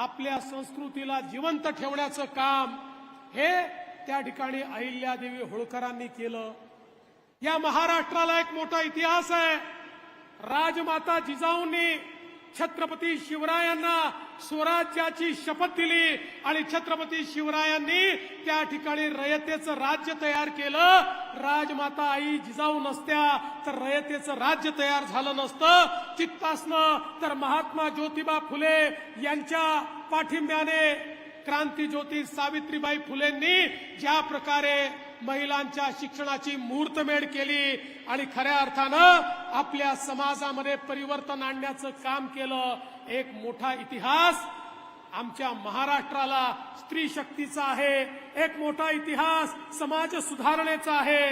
आपल्या संस्कृतीला जिवंत ठेवण्याचं काम हे त्या ठिकाणी अहिल्यादेवी होळकरांनी केलं. या महाराष्ट्राला एक मोठा इतिहास आहे. राजमाता जिजाऊंनी छत्रपती शिवरायांना स्वराज्याची शपथ दिली आणि छत्रपती शिवरायांनी त्या ठिकाणी रयतेचं राज्य तयार केलं. राजमाता आई जिजाऊ नसत्या तर रयतेचं राज्य तयार झालं नसतं. तिथपासनं तर महात्मा ज्योतिबा फुले यांच्या पाठिंब्याने क्रांती ज्योती सावित्रीबाई फुलेंनी ज्या प्रकारे महिलांच्या शिक्षणाची मुहूर्तमेढ केली आणि खऱ्या अर्थानं आपल्या समाजामध्ये परिवर्तन आणण्याचं काम केलं. एक मोठा इतिहास आमच्या महाराष्ट्राला स्त्री शक्तीचा आहे. एक मोठा इतिहास समाज सुधारणेचा आहे.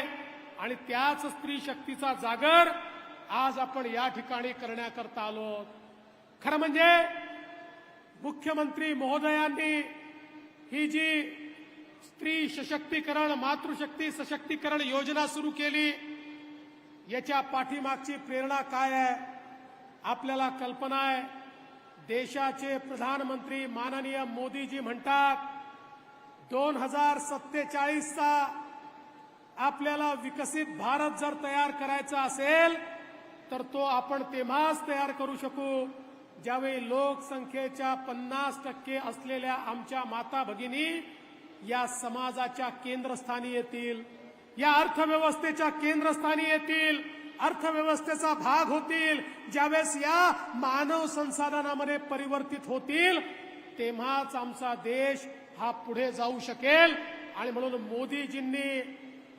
आणि त्याच स्त्री शक्तीचा जागर आज आपण या ठिकाणी करण्याकरता आलो. खरं म्हणजे मुख्यमंत्री महोदयांनी ही जी स्त्री सशक्तीकरण मातृशक्ती सशक्तीकरण योजना सुरू केली. याच्या पाठीमागची प्रेरणा काय आहे? आपल्याला कल्पना आहे. देशाचे प्रधानमंत्री माननीय मोदीजी म्हणतात दोन हजार सत्तेचाळीसचा आपल्याला विकसित भारत जर तयार करायचा असेल तर तो आपण तेव्हाच तयार करू शकू ज्यावेळी लोकसंख्येच्या पन्नास टक्के असलेल्या आमच्या माता भगिनी या समाजाच्या केंद्रस्थानी येतील या अर्थव्यवस्थेच्या केंद्रस्थानी येतील अर्थव्यवस्थेचा भाग होतील ज्यावेळेस या मानव संसाधनामध्ये परिवर्तित होतील तेव्हाच आमचा देश हा पुढे जाऊ शकेल. आणि म्हणून मोदीजींनी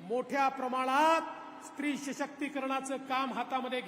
मोठ्या प्रमाणात स्त्री सशक्तीकरणाचं काम हातामध्ये